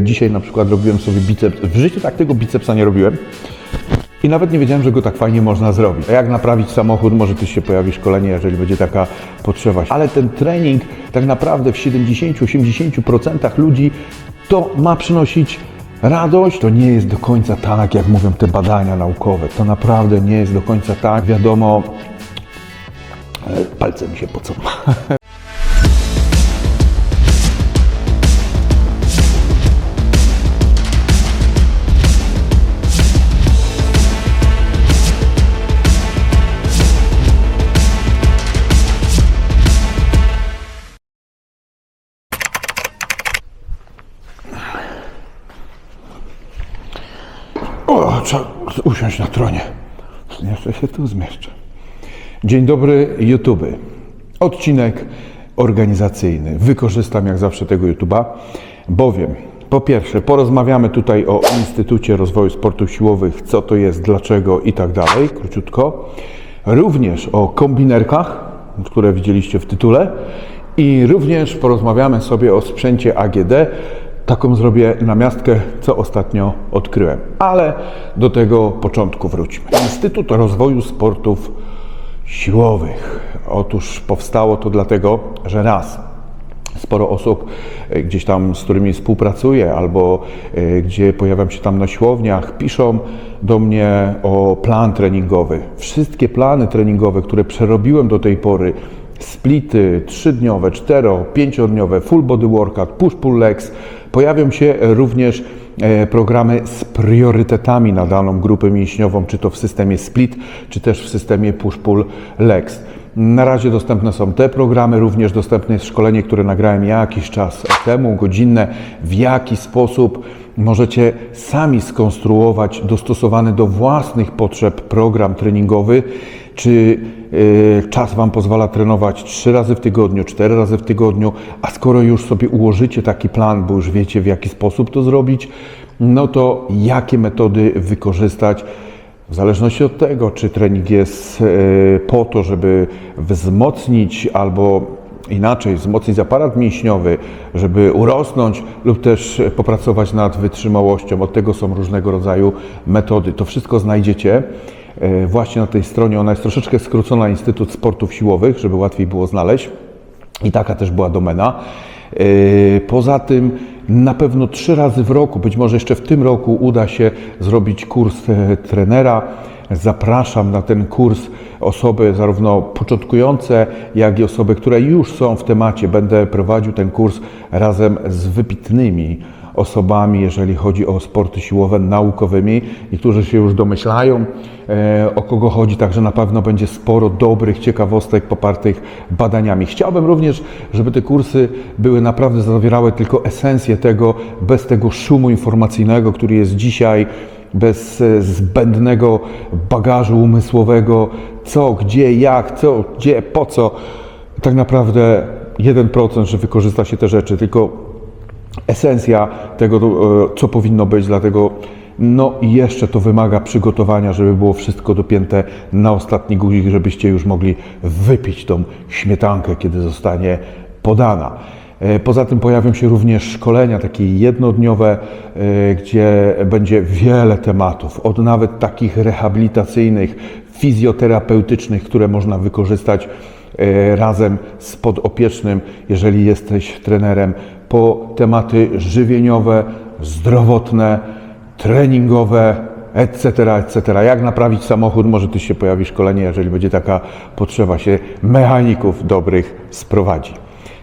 Dzisiaj na przykład robiłem sobie biceps. W życiu tak tego bicepsa nie robiłem. I nawet nie wiedziałem, że go tak fajnie można zrobić. A jak naprawić samochód, może też się pojawi szkolenie, jeżeli będzie taka potrzeba. Ale ten trening tak naprawdę w 70-80% ludzi to ma przynosić radość. To nie jest do końca tak, jak mówią te badania naukowe. To naprawdę nie jest do końca tak. Wiadomo, e, palce mi się pocą. trzeba usiąść na tronie. Jeszcze się tu zmieszczę. Dzień dobry, YouTube. Odcinek organizacyjny. Wykorzystam jak zawsze tego YouTube'a, bowiem po pierwsze porozmawiamy tutaj o Instytucie Rozwoju Sportów Siłowych, co to jest, dlaczego i tak dalej, króciutko. Również o kombinerkach, które widzieliście w tytule i również porozmawiamy sobie o sprzęcie AGD, Taką zrobię namiastkę, co ostatnio odkryłem. Ale do tego początku wróćmy. Instytut Rozwoju Sportów Siłowych. Otóż powstało to dlatego, że raz sporo osób e, gdzieś tam, z którymi współpracuję, albo e, gdzie pojawiam się tam na siłowniach, piszą do mnie o plan treningowy. Wszystkie plany treningowe, które przerobiłem do tej pory, splity trzydniowe, cztero, pięciodniowe, full body workout, push-pull legs, pojawią się również e, programy z priorytetami na daną grupę mięśniową, czy to w systemie split, czy też w systemie push-pull legs. Na razie dostępne są te programy, również dostępne jest szkolenie, które nagrałem jakiś czas temu, godzinne, w jaki sposób możecie sami skonstruować dostosowany do własnych potrzeb program treningowy, czy czas Wam pozwala trenować 3 razy w tygodniu, 4 razy w tygodniu, a skoro już sobie ułożycie taki plan, bo już wiecie w jaki sposób to zrobić, no to jakie metody wykorzystać, w zależności od tego, czy trening jest e, po to, żeby wzmocnić albo inaczej, wzmocnić aparat mięśniowy, żeby urosnąć lub też popracować nad wytrzymałością. Od tego są różnego rodzaju metody. To wszystko znajdziecie właśnie na tej stronie. Ona jest troszeczkę skrócona Instytut Sportów Siłowych, żeby łatwiej było znaleźć. I taka też była domena. Yy, Poza tym na pewno trzy razy w roku, być może jeszcze w tym roku uda się zrobić kurs e, trenera. Zapraszam na ten kurs osoby zarówno początkujące, jak i osoby, które już są w temacie. Będę prowadził ten kurs razem z wybitnymi osobami, jeżeli chodzi o sporty siłowe naukowymi i którzy się już domyślają, e, o kogo chodzi, także na pewno będzie sporo dobrych ciekawostek popartych badaniami. Chciałbym również, żeby te kursy były naprawdę zawierały tylko esencję tego, bez tego szumu informacyjnego, który jest dzisiaj, bez e, zbędnego bagażu umysłowego, co, gdzie, jak, co, gdzie, po co. Tak naprawdę 1%, że wykorzysta się te rzeczy, tylko esencja tego, e, co powinno być, dlatego no i jeszcze to wymaga przygotowania, żeby było wszystko dopięte na ostatni guzik, żebyście już mogli wypić tą śmietankę, kiedy zostanie podana. E, Poza tym pojawią się również szkolenia takie jednodniowe, e, gdzie będzie wiele tematów, od nawet takich rehabilitacyjnych, fizjoterapeutycznych, które można wykorzystać razem z podopiecznym, jeżeli jesteś trenerem, po tematy żywieniowe, zdrowotne, treningowe, etc., etc. Jak naprawić samochód, może też się pojawi szkolenie, jeżeli będzie taka potrzeba, się mechaników dobrych sprowadzi.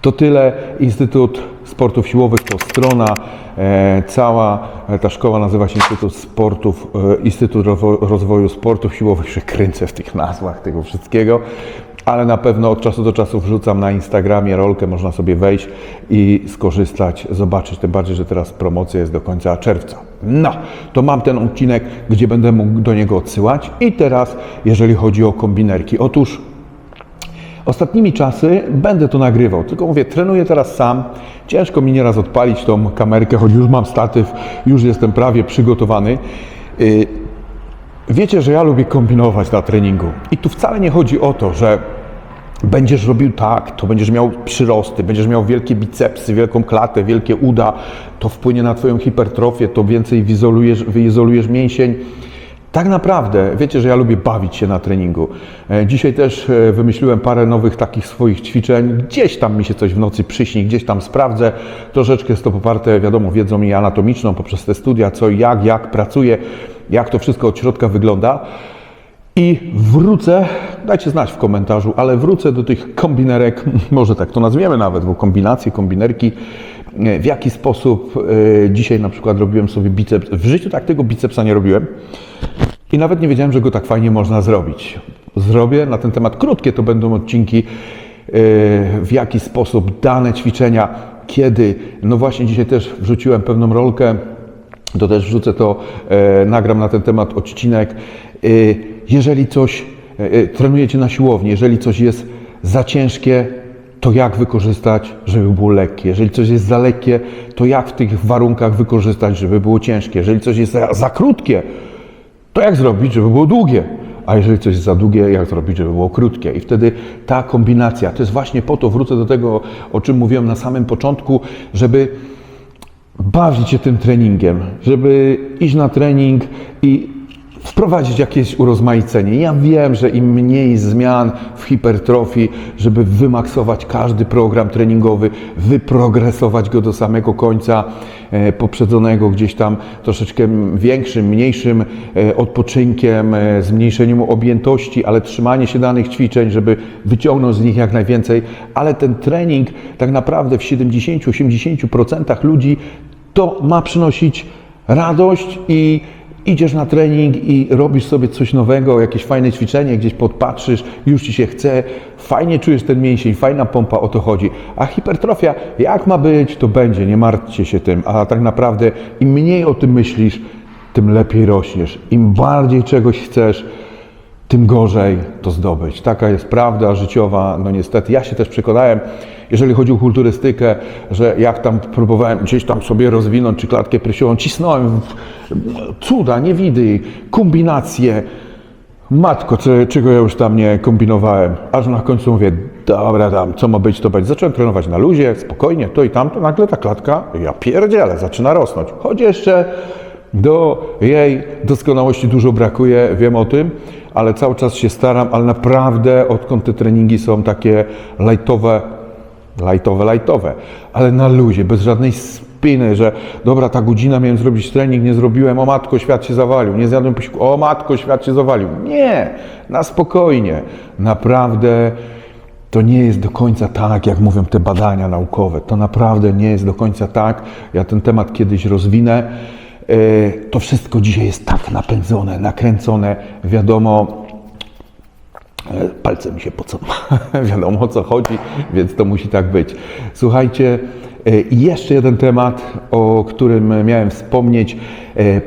To tyle. Instytut Sportów Siłowych to strona. E, cała e, ta szkoła nazywa się Instytut Sportów, e, Instytut Rozwoju Sportów Siłowych. Się kręcę w tych nazwach tego wszystkiego. Ale na pewno od czasu do czasu wrzucam na Instagramie rolkę, można sobie wejść i skorzystać, zobaczyć. Tym bardziej, że teraz promocja jest do końca czerwca. No, to mam ten odcinek, gdzie będę mógł do niego odsyłać. I teraz, jeżeli chodzi o kombinerki. Otóż Ostatnimi czasy będę to nagrywał, tylko mówię, trenuję teraz sam. Ciężko mi nieraz odpalić tą kamerkę, choć już mam statyw, już jestem prawie przygotowany. Yy, Wiecie, że ja lubię kombinować na treningu. I tu wcale nie chodzi o to, że będziesz robił tak, to będziesz miał przyrosty, będziesz miał wielkie bicepsy, wielką klatę, wielkie uda, to wpłynie na Twoją hipertrofię, to więcej wyizolujesz, wyizolujesz mięsień. Tak naprawdę, wiecie, że ja lubię bawić się na treningu. E, Dzisiaj też e, wymyśliłem parę nowych takich swoich ćwiczeń. Gdzieś tam mi się coś w nocy przyśni, gdzieś tam sprawdzę. Troszeczkę jest to poparte, wiadomo, wiedzą mi anatomiczną poprzez te studia, co jak, jak pracuję, jak to wszystko od środka wygląda. I wrócę, dajcie znać w komentarzu, ale wrócę do tych kombinerek, może tak to nazwiemy nawet, bo kombinacje, kombinerki, w jaki sposób e, dzisiaj na przykład robiłem sobie biceps. W życiu tak tego bicepsa nie robiłem i nawet nie wiedziałem, że go tak fajnie można zrobić. Zrobię na ten temat krótkie, to będą odcinki, e, w jaki sposób dane ćwiczenia, kiedy, no właśnie dzisiaj też wrzuciłem pewną rolkę, to też wrzucę to, e, nagram na ten temat odcinek. Jeżeli coś e, e, trenujecie na siłowni, jeżeli coś jest za ciężkie, to jak wykorzystać, żeby było lekkie? Jeżeli coś jest za lekkie, to jak w tych warunkach wykorzystać, żeby było ciężkie? Jeżeli coś jest za, za krótkie, to jak zrobić, żeby było długie? A jeżeli coś jest za długie, jak zrobić, żeby było krótkie? I wtedy ta kombinacja, to jest właśnie po to, wrócę do tego, o czym mówiłem na samym początku, żeby bawić się tym treningiem, żeby iść na trening i wprowadzić jakieś urozmaicenie. Ja wiem, że im mniej zmian w hipertrofii, żeby wymaksować każdy program treningowy, wyprogresować go do samego końca, e, poprzedzonego gdzieś tam troszeczkę większym, mniejszym e, odpoczynkiem, e, zmniejszeniem objętości, ale trzymanie się danych ćwiczeń, żeby wyciągnąć z nich jak najwięcej, ale ten trening tak naprawdę w 70-80% ludzi to ma przynosić radość i idziesz na trening i robisz sobie coś nowego, jakieś fajne ćwiczenie, gdzieś podpatrzysz, już ci się chce, fajnie czujesz ten mięsień, fajna pompa, o to chodzi. A hipertrofia, jak ma być, to będzie, nie martwcie się tym. A tak naprawdę im mniej o tym myślisz, tym lepiej rośniesz. Im bardziej czegoś chcesz, tym gorzej to zdobyć. Taka jest prawda życiowa. No niestety, ja się też przekonałem, jeżeli chodzi o kulturystykę, że jak tam próbowałem gdzieś tam sobie rozwinąć, czy klatkę piersiową, cisnąłem cuda, niewidy, kombinacje. Matko, co, czego ja już tam nie kombinowałem. Aż na końcu mówię, dobra tam, co ma być, to będzie. Zacząłem trenować na luzie, spokojnie, to i tamto, nagle ta klatka, ja pierdzielę, zaczyna rosnąć. Choć jeszcze do jej doskonałości dużo brakuje, wiem o tym, ale cały czas się staram, ale naprawdę odkąd te treningi są takie lajtowe, lajtowe, lajtowe, ale na luzie, bez żadnej spiny, że dobra, ta godzina miałem zrobić trening, nie zrobiłem, o matko, świat się zawalił, nie zjadłem posiłku, o matko, świat się zawalił. Nie, na spokojnie. Naprawdę to nie jest do końca tak, jak mówią te badania naukowe. To naprawdę nie jest do końca tak. Ja ten temat kiedyś rozwinę. E, To wszystko dzisiaj jest tak napędzone, nakręcone, wiadomo, E, Palce mi się pocą. Wiadomo o co chodzi, więc to musi tak być. Słuchajcie, e, i jeszcze jeden temat, o którym miałem wspomnieć.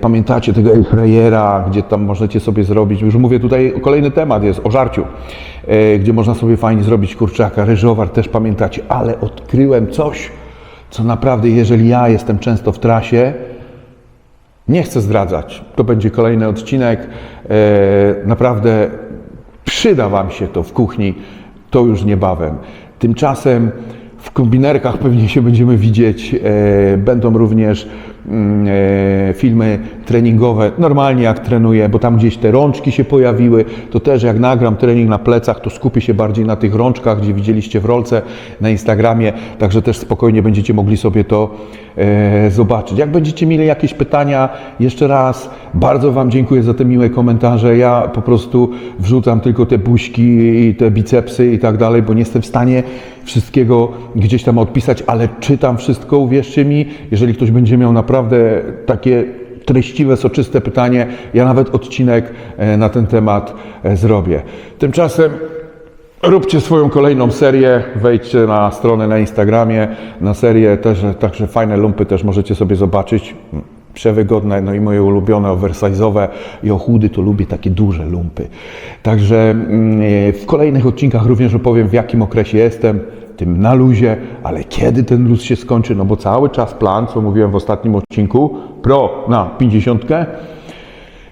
Pamiętacie tego Airfryera, gdzie tam możecie sobie zrobić, już mówię tutaj, kolejny temat jest o żarciu, gdzie można sobie fajnie zrobić kurczaka, ryżowar też pamiętacie, ale odkryłem coś, co naprawdę, jeżeli ja jestem często w trasie, nie chcę zdradzać. To będzie kolejny odcinek. E, naprawdę przyda Wam się to w kuchni, to już niebawem. Tymczasem w kombinerkach pewnie się będziemy widzieć. E, będą również mm, e, filmy treningowe, normalnie jak trenuję, bo tam gdzieś te rączki się pojawiły, to też jak nagram trening na plecach, to skupię się bardziej na tych rączkach, gdzie widzieliście w rolce na Instagramie, także też spokojnie będziecie mogli sobie to zobaczyć. Jak będziecie mieli jakieś pytania, jeszcze raz bardzo Wam dziękuję za te miłe komentarze. Ja po prostu wrzucam tylko te buźki i te bicepsy i tak dalej, bo nie jestem w stanie wszystkiego gdzieś tam odpisać, ale czytam wszystko, uwierzcie mi. Jeżeli ktoś będzie miał naprawdę takie treściwe, soczyste pytanie, ja nawet odcinek e, na ten temat e, zrobię. Tymczasem Róbcie swoją kolejną serię, wejdźcie na stronę na Instagramie, na serię też, także fajne lumpy też możecie sobie zobaczyć. Przewygodne, no i moje ulubione, oversize'owe i o chudy to lubię takie duże lumpy. Także mm, w kolejnych odcinkach również opowiem w jakim okresie jestem, tym na luzie, ale kiedy ten luz się skończy, no bo cały czas plan, co mówiłem w ostatnim odcinku, pro na 50,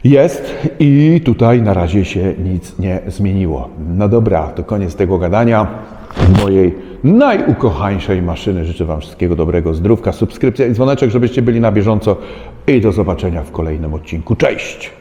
jest i tutaj na razie się nic nie zmieniło. No dobra, to koniec tego gadania. Mojej najukochańszej maszyny. Życzę Wam wszystkiego dobrego, zdrówka, subskrypcja i dzwoneczek, żebyście byli na bieżąco. I do zobaczenia w kolejnym odcinku. Cześć!